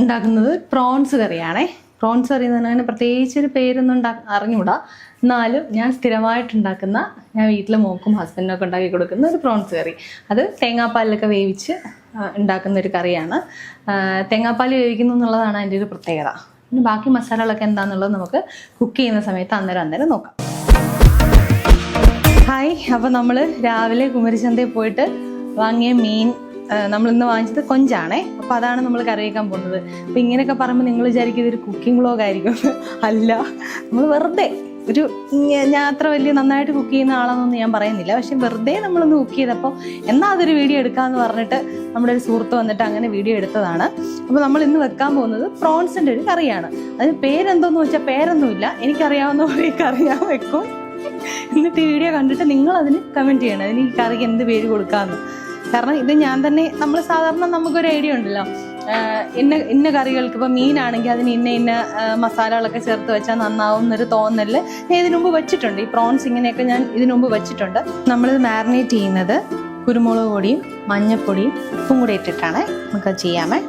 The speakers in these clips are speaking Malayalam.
ഉണ്ടാക്കുന്നത് പ്രോൺസ് കറിയാണേ. പ്രോൺസ് കറി എന്ന് പറഞ്ഞാൽ പ്രത്യേകിച്ച് ഒരു പേരൊന്നും ഉണ്ടാ എന്നാലും ഞാൻ സ്ഥിരമായിട്ട് ഉണ്ടാക്കുന്ന ഞാൻ വീട്ടിൽ മോക്കും ഹസ്ബൻഡിനും ഒക്കെ ഉണ്ടാക്കി കൊടുക്കുന്ന ഒരു പ്രോൺസ് കറി. അത് തേങ്ങാപ്പാലിലൊക്കെ വേവിച്ച് ഉണ്ടാക്കുന്ന ഒരു കറിയാണ്. തേങ്ങാപ്പാൽ വേവിക്കുന്നു എന്നുള്ളതാണ് അതിന്റെ ഒരു പ്രത്യേകത. പിന്നെ ബാക്കി മസാലകളൊക്കെ എന്താണെന്നുള്ളത് നമുക്ക് കുക്ക് ചെയ്യുന്ന സമയത്ത് അന്നേരം അന്നേരം നോക്കാം. ഹായ് അപ്പോൾ നമ്മൾ രാവിലെ കുമരിച്ചന്തയിൽ പോയിട്ട് വാങ്ങിയ മീൻ നമ്മൾ ഇന്ന് വാങ്ങിച്ചത് കൊഞ്ചാണേ. അപ്പോൾ അതാണ് നമ്മൾ കറി വയ്ക്കാൻ പോകുന്നത്. അപ്പോൾ ഇങ്ങനെയൊക്കെ പറയുമ്പോൾ നിങ്ങൾ വിചാരിക്കും ഇതൊരു കുക്കിംഗ് വ്ളോഗ് ആയിരിക്കും. അല്ല നമ്മൾ വെറുതെ ഒരു ഞാൻ അത്ര വലിയ നന്നായിട്ട് കുക്ക് ചെയ്യുന്ന ആളാണെന്നൊന്നും ഞാൻ പറയുന്നില്ല. പക്ഷെ വെറുതെ നമ്മളൊന്ന് കുക്ക് ചെയ്തപ്പോൾ എന്നാൽ അതൊരു വീഡിയോ എടുക്കാമെന്ന് പറഞ്ഞിട്ട് നമ്മുടെ ഒരു സുഹൃത്ത് വന്നിട്ട് അങ്ങനെ വീഡിയോ എടുത്തതാണ്. അപ്പോൾ നമ്മൾ ഇന്ന് വെക്കാൻ പോകുന്നത് പ്രോൺസിന്റെ ഒരു കറിയാണ്. അതിന് പേരെന്തോന്ന് വെച്ചാൽ പേരൊന്നുമില്ല. എനിക്കറിയാവുന്ന പോലെ കറി ഞാൻ വെക്കും. എന്നിട്ട് ഈ വീഡിയോ കണ്ടിട്ട് നിങ്ങൾ അതിന് കമന്റ് ചെയ്യണം. അതിന് ഈ കറിക്ക് എന്ത് പേര് കൊടുക്കാമെന്ന് കാരണം ഇത് ഞാൻ തന്നെ നമ്മൾ സാധാരണ നമുക്കൊരു ഐഡിയ ഉണ്ടല്ലോ. ഇന്ന ഇന്ന കറികൾക്ക് ഇപ്പോൾ മീനാണെങ്കിൽ അതിന് ഇന്ന ഇന്ന മസാലകളൊക്കെ ചേർത്ത് വെച്ചാൽ നന്നാവും എന്നൊരു തോന്നൽ ഞാൻ ഇതിനു മുമ്പ് വെച്ചിട്ടുണ്ട്. ഈ പ്രോൺസ് ഇങ്ങനെയൊക്കെ ഞാൻ ഇതിനു മുമ്പ് വെച്ചിട്ടുണ്ട്. നമ്മളിത് മാരിനേറ്റ് ചെയ്യുന്നത് കുരുമുളക് പൊടിയും മഞ്ഞൾപ്പൊടിയും ഉപ്പും കൂടി ഇട്ടിട്ടാണ് നമുക്ക് ചെയ്യാമേ.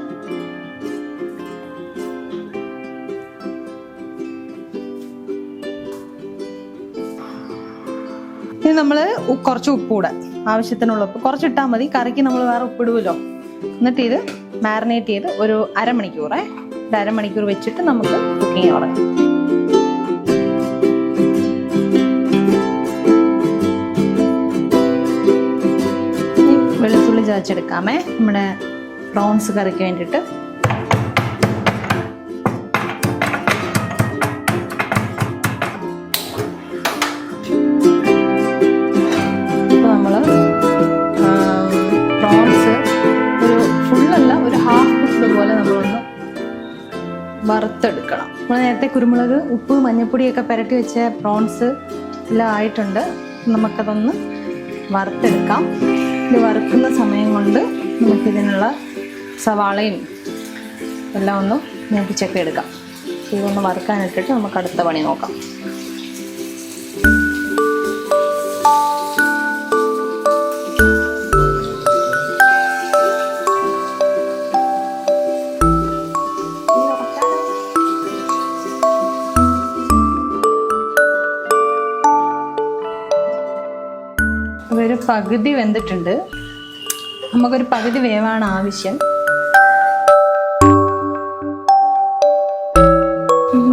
ഇനി നമ്മൾ കുറച്ച് ഉപ്പ് കൂടെ ആവശ്യത്തിനുള്ള ഉപ്പ്. കുറച്ചിട്ടാൽ മതി. കറിക്ക് നമ്മൾ വേറെ ഉപ്പിടുമല്ലോ എന്നിട്ട് ഇത് മാരിനേറ്റ് ചെയ്ത് ഒരു അരമണിക്കൂറേ. ഒരു അരമണിക്കൂർ വെച്ചിട്ട് നമുക്ക് കുക്കിങ് തുടങ്ങാം. വെളുത്തുള്ളി ചതച്ചെടുക്കാമേ. നമ്മുടെ പ്രോൺസ് കറിക്ക് വേണ്ടിയിട്ട്. വറുത്തെടുക്കണം. നമ്മൾ നേരത്തെ കുരുമുളക് ഉപ്പ് മഞ്ഞൾപ്പൊടിയൊക്കെ പുരട്ടി വെച്ച പ്രോൺസ് എല്ലാം ആയിട്ടുണ്ട്. നമുക്കതൊന്ന് വറുത്തെടുക്കാം. ഇത് വറുക്കുന്ന സമയം കൊണ്ട് നമുക്കിതിനുള്ള സവാളയും എല്ലാം ഒന്ന് ചെക്ക് എടുക്കാം. ഇതൊന്ന് വറുക്കാനിട്ടിട്ട് നമുക്ക് അടുത്ത പണി നോക്കാം. ഒരു പകുതി വെന്തിട്ടുണ്ട്. നമുക്കൊരു പകുതി വേവാണ് ആവശ്യം.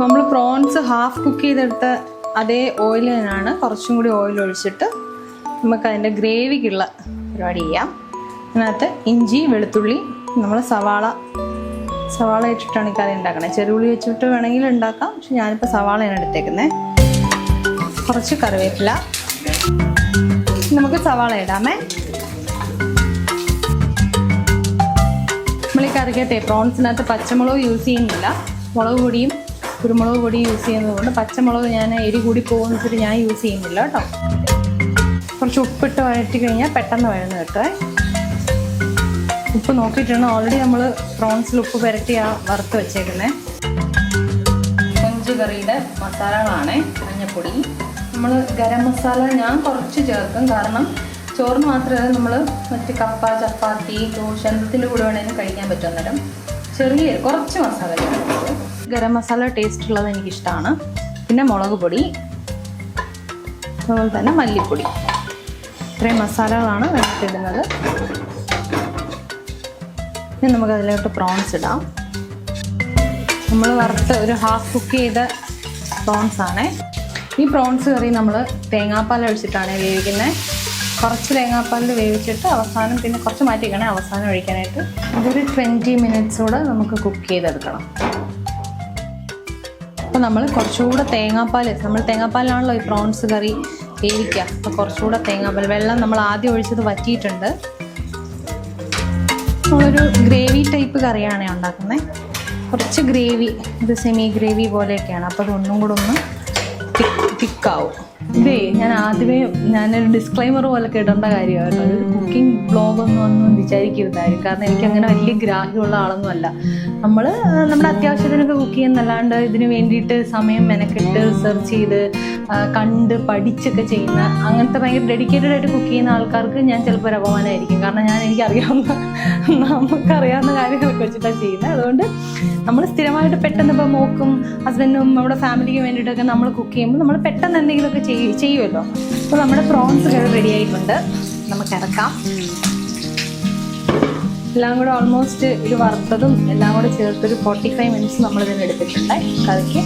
നമ്മൾ പ്രോൺസ് ഹാഫ് കുക്ക് ചെയ്തെടുത്ത അതേ ഓയിൽ തന്നെയാണ്. കുറച്ചും കൂടി ഓയിൽ ഒഴിച്ചിട്ട് നമുക്ക് അതിന്റെ ഗ്രേവിക്കുള്ള പരിപാടി ചെയ്യാം. അതിനകത്ത് ഇഞ്ചി വെളുത്തുള്ളി നമ്മൾ സവാള സവാള ഇട്ടിട്ടാണ് ഈ കറി ഉണ്ടാക്കണത് ചെറുള്ളി വെച്ചിട്ട് വേണമെങ്കിൽ ഉണ്ടാക്കാം. പക്ഷെ ഞാനിപ്പോൾ സവാളയാണ് എടുത്തേക്കുന്നത് കുറച്ച് കറിവേപ്പില. നമുക്ക് സവാള ഇടാമേ. നമ്മൾ ഈ കറിക്കട്ടെ പ്രോൺസിനകത്ത് പച്ചമുളക് യൂസ് ചെയ്യുന്നില്ല. മുളക് പൊടിയും കുരുമുളക് പൊടിയും യൂസ് ചെയ്യുന്നതുകൊണ്ട് പച്ചമുളക് ഞാൻ എരി കൂടി പോകുന്ന വെച്ചിട്ട് ഞാൻ യൂസ് ചെയ്യുന്നില്ല കേട്ടോ. കുറച്ച് ഉപ്പിട്ട് വഴറ്റി കഴിഞ്ഞാൽ പെട്ടെന്ന് വഴന്ന് കേട്ടോ ഉപ്പ് നോക്കിയിട്ടാണ് ഓൾറെഡി നമ്മൾ പ്രോൺസിൽ ഉപ്പ് പുരട്ടി ആ വറുത്ത് വെച്ചേക്കുന്നത് കൊഞ്ച് കറിയുടെ മസാലകളാണ് മഞ്ഞപ്പൊടി. നമ്മൾ ഗരം മസാല ഞാൻ കുറച്ച് ചേർക്കും. കാരണം ചോറിന് മാത്രമല്ല നമ്മൾ മറ്റ് കപ്പ ചപ്പാത്തി ദോശ എന്തിന്റെ കൂടെ വേണമെങ്കിലും കഴിക്കാൻ പറ്റും അന്നേരം. ചെറിയ കുറച്ച് മസാല ഗരം മസാല ടേസ്റ്റ് ഉള്ളത് എനിക്കിഷ്ടമാണ് പിന്നെ മുളക് പൊടി. അതുപോലെ തന്നെ മല്ലിപ്പൊടി. ഇത്രയും മസാലകളാണ് വെള്ളത്തിടുന്നത് ഇനി നമുക്ക് അതിലോട്ട് പ്രോൺസ് ഇടാം. നമ്മൾ വറുത്ത് ഒരു ഹാഫ് കുക്ക് ചെയ്ത പ്രോൺസ് ആണ്. ഈ പ്രോൺസ് കറി നമ്മൾ തേങ്ങാപ്പാൽ ഒഴിച്ചിട്ടാണ് വേവിക്കുന്നത്. കുറച്ച് തേങ്ങാപ്പാലിൽ വേവിച്ചിട്ട് അവസാനം പിന്നെ കുറച്ച് മാറ്റിക്കണേ അവസാനം ഒഴിക്കാനായിട്ട്. ഇതൊരു ട്വന്റി മിനിറ്റ്സോടെ നമുക്ക് കുക്ക് ചെയ്തെടുക്കണം. അപ്പോൾ നമ്മൾ കുറച്ചുകൂടെ തേങ്ങാപ്പാൽ നമ്മൾ തേങ്ങാപ്പാലിലാണല്ലോ ഈ പ്രോൺസ് കറി വേവിക്കുക. അപ്പോൾ കുറച്ചുകൂടെ തേങ്ങാപ്പാൽ വെള്ളം നമ്മൾ ആദ്യം ഒഴിച്ചത് വറ്റിയിട്ടുണ്ട്. നമ്മളൊരു ഗ്രേവി ടൈപ്പ് കറിയാണ് ഉണ്ടാക്കുന്നത്. കുറച്ച് ഗ്രേവി ഇത് സെമി ഗ്രേവി പോലെയൊക്കെയാണ്. അപ്പോൾ അതൊന്നും കൂടെ ഒന്ന് തിക്കാവും. ഇതേ ഞാൻ ആദ്യമേ ഞാനൊരു ഡിസ്ക്ലൈമർ പോലെ കേട്ടേണ്ട കാര്യമായിരുന്നു. അതൊരു കുക്കിംഗ് ബ്ലോഗ് ഒന്നും ഒന്നും വിചാരിക്കരുതായിരുന്നു. കാരണം എനിക്ക് അങ്ങനെ വലിയ ഗ്രാഹ്യമുള്ള ആളൊന്നും അല്ല നമ്മൾ നമ്മുടെ അത്യാവശ്യത്തിനൊക്കെ കുക്ക് ചെയ്യുന്നല്ലാണ്ട് ഇതിന് വേണ്ടിയിട്ട് സമയം മെനക്കെട്ട് സെർച്ച് ചെയ്ത് കണ്ട് പഠിച്ചൊക്കെ ചെയ്യുന്ന അങ്ങനത്തെ ഭയങ്കര ഡെഡിക്കേറ്റഡ് ആയിട്ട് കുക്ക് ചെയ്യുന്ന ആൾക്കാർക്ക് ഞാൻ ചിലപ്പോൾ ഒരു അപമാനമായിരിക്കും. കാരണം ഞാൻ എനിക്ക് അറിയാവുന്ന നമുക്കറിയാവുന്ന കാര്യങ്ങളൊക്കെ വെച്ചിട്ടാണ് ചെയ്യുന്നത്. അതുകൊണ്ട് നമ്മൾ സ്ഥിരമായിട്ട് പെട്ടെന്ന് ഇപ്പോൾ മോക്കും ഹസ്ബൻഡും നമ്മുടെ ഫാമിലിക്ക് വേണ്ടിയിട്ടൊക്കെ നമ്മൾ കുക്ക് ചെയ്യുമ്പോൾ നമ്മൾ പെട്ടെന്ന് എന്തെങ്കിലുമൊക്കെ ചെയ് ചെയ്യുമല്ലോ. അപ്പോൾ നമ്മുടെ പ്രോൺസ് റെഡി ആയിട്ടുണ്ട്. നമുക്ക് ഇറക്കാം. എല്ലാം കൂടെ ഓൾമോസ്റ്റ് ഇത് വറുത്തതും എല്ലാം കൂടെ ചേർത്തൊരു ഫോർട്ടി ഫൈവ് മിനിറ്റ്സ് നമ്മൾ ഇതിന് എടുത്തിട്ടുണ്ട് കറിക്ക്